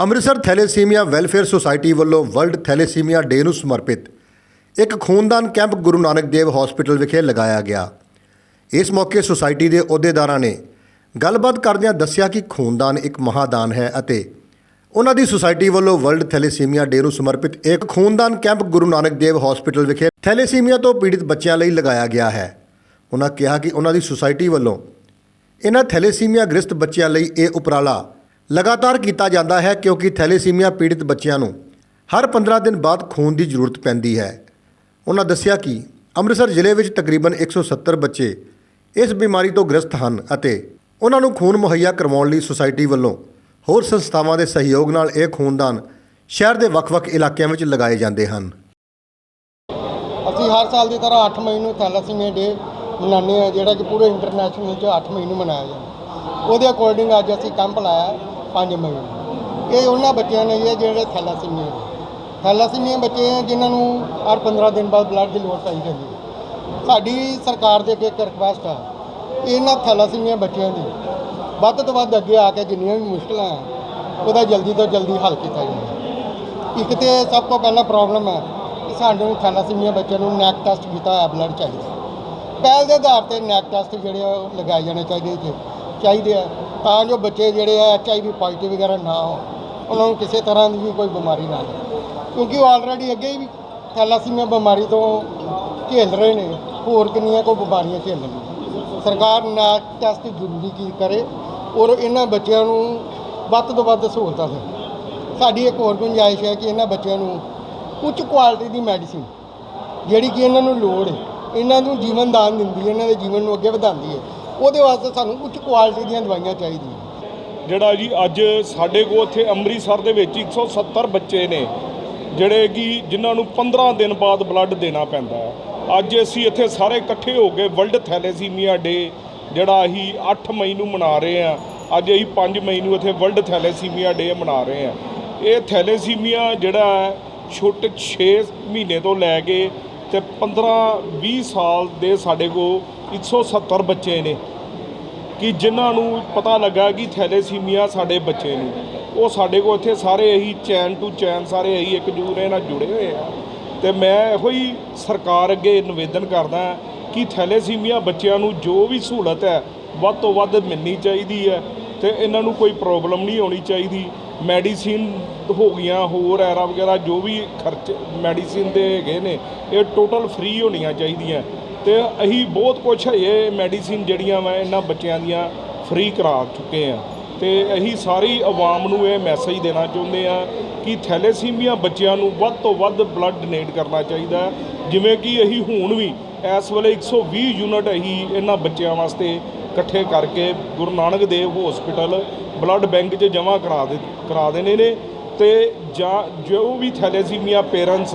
Amritsar thalassemia welfare society ਵੱਲੋਂ world thalassemia day ਨੂੰ ਸਮਰਪਿਤ ਇੱਕ ਖੂਨਦਾਨ ਕੈਂਪ ਗੁਰੂ ਨਾਨਕ ਦੇਵ ਹਸਪੀਟਲ ਵਿਖੇ ਲਗਾਇਆ ਗਿਆ। ਇਸ ਮੌਕੇ ਸੁਸਾਇਟੀ ਦੇ ਅਹੁਦੇਦਾਰਾਂ ਨੇ ਗੱਲਬਾਤ ਕਰਦਿਆਂ ਦੱਸਿਆ ਕਿ ਖੂਨਦਾਨ ਇੱਕ ਮਹਾਦਾਨ ਹੈ ਅਤੇ ਉਹਨਾਂ ਦੀ ਸੁਸਾਇਟੀ ਵੱਲੋਂ ਵਰਲਡ ਥੈਲੇਸੀਮੀਆ ਡੇ ਨੂੰ ਸਮਰਪਿਤ ਇੱਕ ਖੂਨਦਾਨ ਕੈਂਪ ਗੁਰੂ ਨਾਨਕ ਦੇਵ ਹਸਪੀਟਲ ਵਿਖੇ ਥੈਲੇਸੀਮੀਆ ਤੋਂ ਪੀੜਿਤ ਬੱਚਿਆਂ ਲਈ ਲਗਾਇਆ ਗਿਆ ਹੈ। ਉਹਨਾਂ ਕਿਹਾ ਕਿ ਉਹਨਾਂ ਦੀ ਸੁਸਾਇਟੀ ਵੱਲੋਂ ਇਹਨਾਂ ਥੈਲੇਸੀਮੀਆ ਗ੍ਰਸਤ ਬੱਚਿਆਂ ਲਈ ਇਹ ਉਪਰਾਲਾ ਲਗਾਤਾਰ ਕੀਤਾ ਜਾਂਦਾ ਹੈ ਕਿਉਂਕਿ ਥੈਲੇਸੀਮੀਆ ਪੀੜਿਤ ਬੱਚਿਆਂ ਨੂੰ ਹਰ 15 ਦਿਨ ਬਾਅਦ ਖੂਨ ਦੀ ਜ਼ਰੂਰਤ ਪੈਂਦੀ ਹੈ। ਉਹਨਾਂ ਦੱਸਿਆ ਕਿ ਅੰਮ੍ਰਿਤਸਰ ਜ਼ਿਲ੍ਹੇ ਵਿੱਚ ਤਕਰੀਬਨ 170 ਬੱਚੇ ਇਸ ਬਿਮਾਰੀ ਤੋਂ ਗ੍ਰਸਤ ਹਨ ਅਤੇ ਉਹਨਾਂ ਨੂੰ ਖੂਨ ਮੁਹੱਈਆ ਕਰਵਾਉਣ ਲਈ ਸੁਸਾਇਟੀ ਵੱਲੋਂ ਹੋਰ ਸੰਸਥਾਵਾਂ ਦੇ ਸਹਿਯੋਗ ਨਾਲ ਇਹ ਖੂਨਦਾਨ ਸ਼ਹਿਰ ਦੇ ਵੱਖ-ਵੱਖ ਇਲਾਕਿਆਂ ਵਿੱਚ ਲਗਾਏ ਜਾਂਦੇ ਹਨ। ਅਸੀਂ ਹਰ ਸਾਲ ਦੀ ਤਰ੍ਹਾਂ 8 ਮਈ ਨੂੰ ਥੈਲਾਸੀਮੀਆ ਡੇ ਮਨਾਉਂਦੇ ਹਾਂ, ਜਿਹੜਾ ਕਿ ਪੂਰੇ ਇੰਟਰਨੈਸ਼ਨਲ ਵਿੱਚ 8 ਮਈ ਨੂੰ ਮਨਾਇਆ ਜਾਂਦਾ। ਉਹਦੇ ਅਕੋਰਡਿੰਗ ਅੱਜ ਅਸੀਂ ਕੈਂਪ ਲਾਇਆ ਪੰਜ ਮਈ। ਇਹ ਉਹਨਾਂ ਬੱਚਿਆਂ ਨੇ ਜੀ ਜਿਹੜੇ ਥੈਲਾਸੀਮੀਆ ਨੇ। ਥੈਲਾਸੀਮੀਆ ਬੱਚੇ ਆ ਜਿਨ੍ਹਾਂ ਨੂੰ ਹਰ 15 ਦਿਨ ਬਾਅਦ ਬਲੱਡ ਦੀ ਲੋੜ ਪਾਈ ਜਾਂਦੀ ਹੈ। ਸਾਡੀ ਸਰਕਾਰ ਦੇ ਅੱਗੇ ਇੱਕ ਰਿਕੁਐਸਟ ਆ। ਇਹਨਾਂ ਥੈਲਾਸੀਮੀਆ ਬੱਚਿਆਂ ਦੀ ਵੱਧ ਤੋਂ ਵੱਧ ਅੱਗੇ ਆ ਕੇ ਜਿੰਨੀਆਂ ਵੀ ਮੁਸ਼ਕਲਾਂ ਆ ਉਹਦਾ ਜਲਦੀ ਤੋਂ ਜਲਦੀ ਹੱਲ ਕੀਤਾ ਜਾਵੇ। ਇੱਕ ਤੇ ਸਭ ਤੋਂ ਪਹਿਲਾਂ ਪ੍ਰੋਬਲਮ ਹੈ ਕਿ ਸਾਨੂੰ ਥੈਲਾਸੀਮੀਆ ਬੱਚਿਆਂ ਨੂੰ ਨੈਕ ਟੈਸਟ ਕੀਤਾ ਹੋਇਆ ਬਲੱਡ ਚਾਹੀਦਾ। ਪਹਿਲ ਦੇ ਆਧਾਰ ਤੇ ਨੈਕ ਟੈਸਟ ਜਿਹੜੇ ਆ ਉਹ ਲਗਾਏ ਜਾਣੇ ਚਾਹੀਦੇ ਚਾਹੀਦੇ ਆ। ਤਾਂ ਜੋ ਬੱਚੇ ਜਿਹੜੇ ਆ ਐਚ ਆਈ ਵੀ ਪੋਜ਼ਿਟਿਵ ਵਗੈਰਾ ਨਾ ਹੋ ਉਹਨਾਂ ਨੂੰ ਕਿਸੇ ਤਰ੍ਹਾਂ ਦੀ ਵੀ ਕੋਈ ਬਿਮਾਰੀ ਨਾ ਲੱਗੇ ਕਿਉਂਕਿ ਉਹ ਆਲਰੇਡੀ ਅੱਗੇ ਹੀ ਥੈਲਾਸੀਮੀਆ ਬਿਮਾਰੀ ਤੋਂ ਝੇਲ ਰਹੇ ਨੇ। ਹੋਰ ਕਿੰਨੀਆਂ ਕੋ ਬਿਮਾਰੀਆਂ ਝੇਲ ਸਰਕਾਰ ਨੈਕ ਟੈਸਟ ਜ਼ਰੂਰੀ ਕੀ ਕਰੇ ਔਰ ਇਹਨਾਂ ਬੱਚਿਆਂ ਨੂੰ ਵੱਧ ਤੋਂ ਵੱਧ ਸਹੂਲਤਾਂ ਦੇ ਸਾਡੀ ਇੱਕ ਹੋਰ ਗੁੰਜਾਇਸ਼ ਹੈ ਕਿ ਇਹਨਾਂ ਬੱਚਿਆਂ ਨੂੰ ਉੱਚ ਕੁਆਲਿਟੀ ਦੀ ਮੈਡੀਸਿਨ ਜਿਹੜੀ ਕਿ ਇਹਨਾਂ ਨੂੰ ਲੋੜ ਹੈ, ਇਹਨਾਂ ਨੂੰ ਜੀਵਨ ਦਾਨ ਦਿੰਦੀ ਹੈ, ਇਹਨਾਂ ਦੇ ਜੀਵਨ ਨੂੰ ਅੱਗੇ ਵਧਾਉਂਦੀ ਹੈ। ਉਹਦੇ ਵਾਸਤੇ ਸਾਨੂੰ ਉੱਚ ਕੁਆਲਿਟੀ ਦੀਆਂ ਦਵਾਈਆਂ ਚਾਹੀਦੀਆਂ। ਜਿਹੜਾ ਜੀ ਅੱਜ ਸਾਡੇ ਕੋਲ ਇੱਥੇ ਅੰਮ੍ਰਿਤਸਰ ਦੇ ਵਿੱਚ 170 ਬੱਚੇ ਨੇ, ਜਿਹੜੇ ਕਿ ਜਿਨ੍ਹਾਂ ਨੂੰ 15 ਦਿਨ ਬਾਅਦ ਬਲੱਡ ਦੇਣਾ ਪੈਂਦਾ ਹੈ। ਅੱਜ ਅਸੀਂ ਇੱਥੇ ਸਾਰੇ ਇਕੱਠੇ ਹੋ ਕੇ ਵਰਲਡ ਥੈਲੇਸੀਮੀਆ ਡੇ ਜਿਹੜਾ ਅਸੀਂ 8 ਮਈ ਨੂੰ ਮਨਾ ਰਹੇ ਹਾਂ, ਅੱਜ ਅਸੀਂ 5 ਮਈ ਨੂੰ ਇੱਥੇ ਵਰਲਡ ਥੈਲੇਸੀਮੀਆ ਡੇ ਮਨਾ ਰਹੇ ਹਾਂ। ਇਹ ਥੈਲੇਸੀਮੀਆ ਜਿਹੜਾ ਹੈ, ਛੋਟੇ 6 ਮਹੀਨੇ ਤੋਂ ਲੈ ਕੇ ਤੇ 15 20 ਸਾਲ ਦੇ ਸਾਡੇ ਕੋਲ 170 ਬੱਚੇ ਨੇ ਕਿ ਜਿਨ੍ਹਾਂ ਨੂੰ ਪਤਾ ਲੱਗਾ ਕਿ ਥੈਲੇਸੀਮੀਆ ਸਾਡੇ ਬੱਚੇ ਨੂੰ। ਉਹ ਸਾਡੇ ਕੋਲ ਇੱਥੇ ਸਾਰੇ ਇਹੀ ਚੈਨ ਟੂ ਚੈਨ ਸਾਰੇ ਇਹੀ ਇੱਕ ਦੂਸਰੇ ਨਾਲ ਜੁੜੇ ਹੋਏ ਆ। ਤੇ ਮੈਂ ਇਹੋ ਹੀ ਸਰਕਾਰ ਅੱਗੇ ਨਿਵੇਦਨ ਕਰਦਾ ਕਿ ਥੈਲੇਸੀਮੀਆ ਬੱਚਿਆਂ ਨੂੰ ਜੋ ਵੀ ਸਹੂਲਤ ਹੈ, ਵੱਧ ਤੋਂ ਵੱਧ ਮਿਲਣੀ ਚਾਹੀਦੀ ਹੈ ਤੇ ਇਹਨਾਂ ਨੂੰ ਕੋਈ ਪ੍ਰੋਬਲਮ ਨਹੀਂ ਆਉਣੀ ਚਾਹੀਦੀ। ਮੈਡੀਸਿਨ ਹੋ ਗਈਆਂ, ਹੋਰ ਐਰਾ ਵਗੈਰਾ ਜੋ ਵੀ ਖਰਚ, ਮੈਡੀਸਿਨ ਦੇ ਹੈਗੇ ਨੇ, ਇਹ ਟੋਟਲ ਫ੍ਰੀ ਹੋਣੀਆਂ ਚਾਹੀਦੀਆਂ। ਤੇ ਅਸੀਂ ਬਹੁਤ ਕੁਝ ਇਹ ਮੈਡੀਸਿਨ ਜਿਹੜੀਆਂ ਵਾ, ਇਹਨਾਂ ਬੱਚਿਆਂ ਦੀਆਂ ਫ੍ਰੀ ਕਰਾ ਚੁੱਕੇ ਆ। ਤੇ ਅਸੀਂ ਸਾਰੀ ਆਵਾਮ ਨੂੰ ਇਹ ਮੈਸੇਜ ਦੇਣਾ ਚਾਹੁੰਦੇ ਆ ਕਿ ਥੈਲੇਸੀਮੀਆ ਬੱਚਿਆਂ ਨੂੰ ਵੱਧ ਤੋਂ ਵੱਧ ਬਲੱਡ ਡੋਨੇਟ ਕਰਨਾ ਚਾਹੀਦਾ ਜਿਵੇਂ ਕਿ ਅਸੀਂ ਹੁਣ ਵੀ ਇਸ ਵੇਲੇ 120 ਯੂਨਿਟ ਅਸੀਂ ਇਹਨਾਂ ਬੱਚਿਆਂ ਵਾਸਤੇ ਇਕੱਠੇ ਕਰਕੇ Guru Nanak Dev hospital blood bank 'ਚ ਜਮ੍ਹਾਂ ਕਰਾ ਦੇ, ਕਰਾ ਦੇਣੇ ਨੇ। ਤੇ ਜਾਂ ਜੋ ਵੀ ਥੈਲੇਸੀਮੀਆ ਪੇਰੈਂਟਸ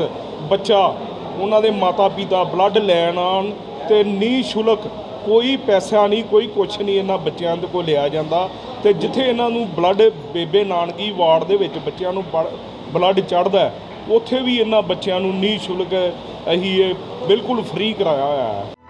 ਬੱਚਾ ਉਹਨਾਂ ਦੇ ਮਾਤਾ ਪਿਤਾ ਬਲੱਡ ਲੈਣ ਆਉਣ ਤੇ ਨੀ ਸ਼ੁਲਕ ਕੋਈ ਪੈਸਾ ਨਹੀਂ, ਕੋਈ ਕੁਛ ਨਹੀਂ ਇਹਨਾਂ ਬੱਚਿਆਂ ਦੇ ਕੋਲ ਲਿਆ ਜਾਂਦਾ ਤੇ ਜਿੱਥੇ ਇਹਨਾਂ ਨੂੰ ਬਲੱਡ ਬੇਬੇ ਨਾਨਕੀ ਵਾਰਡ ਦੇ ਵਿੱਚ ਬੱਚਿਆਂ ਨੂੰ ਬਲੱਡ ਚੜਦਾ ਉੱਥੇ ਵੀ ਇਹਨਾਂ ਬੱਚਿਆਂ ਨੂੰ ਨੀ ਸ਼ੁਲਕ ਅਸੀਂ ਇਹ ਬਿਲਕੁਲ ਫ੍ਰੀ ਕਰਾਇਆ ਹੋਇਆ ਹੈ।